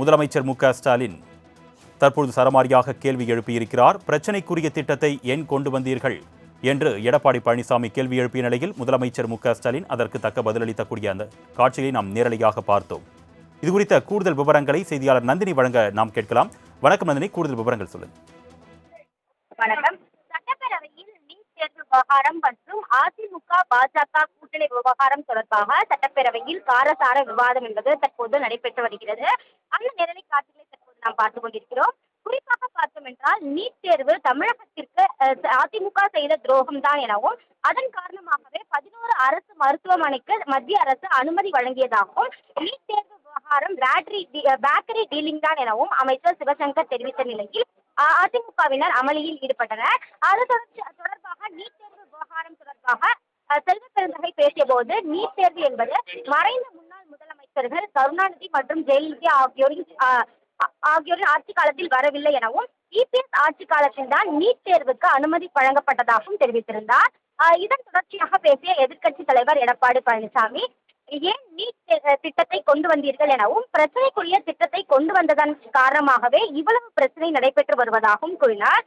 முதலமைச்சர் மு ஸ்டாலின் தற்பொழுது சரமாரியாக கேள்வி எழுப்பியிருக்கிறார். பிரச்சனைக்குரிய திட்டத்தை ஏன் கொண்டு வந்தீர்கள்? என்று எடப்பாடி பழனிசாமி கேள்வி எழுப்பிய நிலையில் முதலமைச்சர் மு ஸ்டாலின் அதற்கு தக்க பதிலளித்தக்கூடிய அந்த காட்சியை நாம் நேரலையாக பார்த்தோம். இது குறித்த கூடுதல் விவரங்களை செய்தியாளர் நந்தினி வழங்க நாம் கேட்கலாம். வணக்கம் நந்தினி கூடுதல் விவரங்கள் சொல்லுங்க. வணக்கம். சட்டப்பேரவையில் நீட் தேர்வு விவகாரம் மற்றும் அதிமுக பாஜக கூட்டணி விவகாரம் தொடர்பாக சட்டப்பேரவையில் காரசார விவாதம் என்பது தற்போது நடைபெற்று வருகிறது அந்த நேரலை காட்சிகளை தற்போது நாம் பார்த்து கொண்டிருக்கிறோம். குறிப்பாக பார்த்தோம் என்றால் நீட் தேர்வு தமிழகத்திற்கு அதிமுக செய்த துரோகம் தான் எனவும் அதன் காரணமாகவே பதினோரு அரசு மருத்துவமனைக்கு மத்திய அரசு அனுமதி வழங்கியதாகவும் நீட் தேர்வு விவகாரம் பேட்டரி பேக்கரி டீலிங் தான் எனவும் அமைச்சர் சிவசங்கர் தெரிவித்த நிலையில் அதிமுகவினர் அமளியில் ஈடுபட்டனர். அது தொடர்பாக நீட் தேர்வு விவகாரம் தொடர்பாக செல்வ பெருந்தகை பேசிய போது நீட் தேர்வு என்பது மறைந்த முன்னாள் முதலமைச்சர்கள் கருணாநிதி மற்றும் ஜெயலலிதா ஆகியோரின் ஆகியோரின் ஆட்சி காலத்தில் வரவில்லை எனவும் இபிஎஸ் ஆட்சி காலத்தில் தான் நீட் தேர்வுக்கு அனுமதி வழங்கப்பட்டதாகவும் தெரிவித்திருந்தார். இதன் தொடர்ச்சியாக பேசிய எதிர்க்கட்சி தலைவர் எடப்பாடி பழனிசாமி ஏன் நீட் திட்டத்தை கொண்டு வந்தீர்கள் எனவும் பிரச்சனைக்குரிய திட்டத்தை கொண்டு வந்ததன் காரணமாகவே இவ்வளவு பிரச்சனை நடைபெற்று வருவதாகவும் கூறினார்.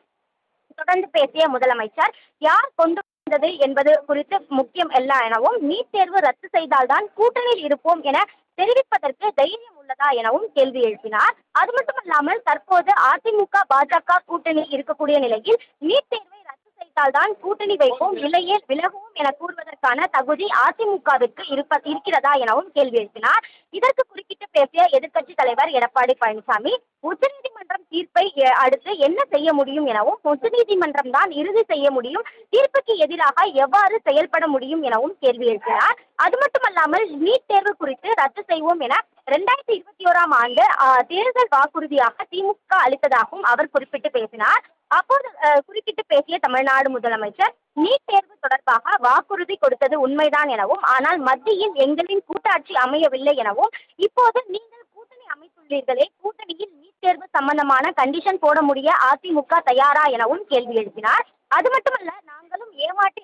தொடர்ந்து பேசிய முதலமைச்சர் யார் கொண்டு வந்தது என்பது குறித்து முக்கியம் அல்ல எனவும் நீட் தேர்வு ரத்து செய்தால்தான் கூட்டணியில் இருப்போம் என தெரிவிப்பதற்கு தைரியம் உள்ளதா எனவும் கேள்வி எழுப்பினார். அது மட்டுமல்லாமல் தற்போது அதிமுக பாஜக கூட்டணி இருக்கக்கூடிய நிலையில் நீட் தேர்வை ரத்து செய்தால்தான் கூட்டணி வைப்போம் இல்லையே விலகுவோம் என கூறுவதற்கான தகுதி அதிமுகவிற்கு இருப்ப இருக்கிறதா எனவும் கேள்வி எழுப்பினார். இதற்கு குறுக்கிட்டு பேசிய எதிர்க்கட்சி தலைவர் எடப்பாடி பழனிசாமி உச்சநீதிமன்றம் தீர்ப்பை அடுத்து என்ன செய்ய முடியும் எனவும் உச்சநீதிமன்றம் தான் இறுதி செய்ய முடியும் தீர்ப்புக்கு எதிராக எவ்வாறு செயல்பட முடியும் எனவும் கேள்வி எழுப்பினார். அது மட்டுமல்லாமல் நீட் தேர்வு குறித்து ரத்து செய்வோம் என ரெண்டாயிரத்தி இருபத்தி ஓராம் ஆண்டு தேர்தல் வாக்குறுதியாக திமுக அளித்ததாகவும் அவர் குறிப்பிட்டு பேசினார். அப்போது குறிப்பிட்டு குறுக்கிட்டு பேசிய தமிழ்நாடு முதலமைச்சர் நீட் தேர்வு தொடர்பாக வாக்குறுதி கொடுத்தது உண்மைதான் எனவும் ஆனால் மத்தியில் எங்களின் கூட்டாட்சி அமையவில்லை எனவும் இப்போது நீங்கள் கூட்டணி அமைத்துள்ளீர்களே கூட்டணியில் நீட் தேர்வு சம்பந்தமான கண்டிஷன் போட முடிய அதிமுக தயாரா எனவும் கேள்வி எழுப்பினார். அது மட்டுமல்ல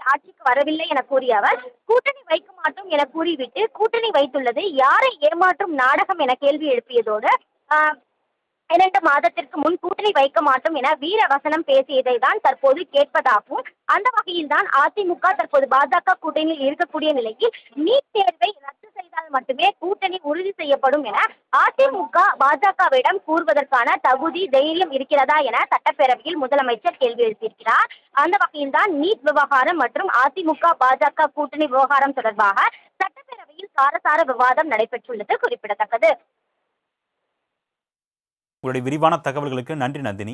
ஆட்சிக்கு வரவில்லை என கூறிய அவர் கூட்டணி வைக்க மாட்டோம் என கூறிவிட்டு கூட்டணி வைத்துள்ளது யாரை ஏமாற்றும் நாடகம் என கேள்வி எழுப்பியதோடு இரண்டு மாதத்திற்கு முன் கூட்டணி வைக்க மாட்டோம் என வீர வசனம் பேசியதை தான் தற்போது கேட்பதாகவும் அந்த வகையில் தான் அதிமுக தற்போது பாஜக கூட்டணியில் இருக்கக்கூடிய நிலையில் நீட் தேர்வை செய்தால் மட்டுமே கூட்டணி உறுதி செய்யப்படும் என அதிமுக பாஜகவிடம் கூறுவதற்கான தகுதி தைரியம் இருக்கிறதா என சட்டப்பேரவையில் முதலமைச்சர் கேள்வி எழுப்பியிருக்கிறார். அந்த வகையில் தான் நீட் விவகாரம் மற்றும் அதிமுக பாஜக கூட்டணி விவகாரம் தொடர்பாக சட்டப்பேரவையில் காரசார விவாதம் நடைபெற்றுள்ளது குறிப்பிடத்தக்கது. உங்களுடைய விரிவான தகவல்களுக்கு நன்றி நந்தினி.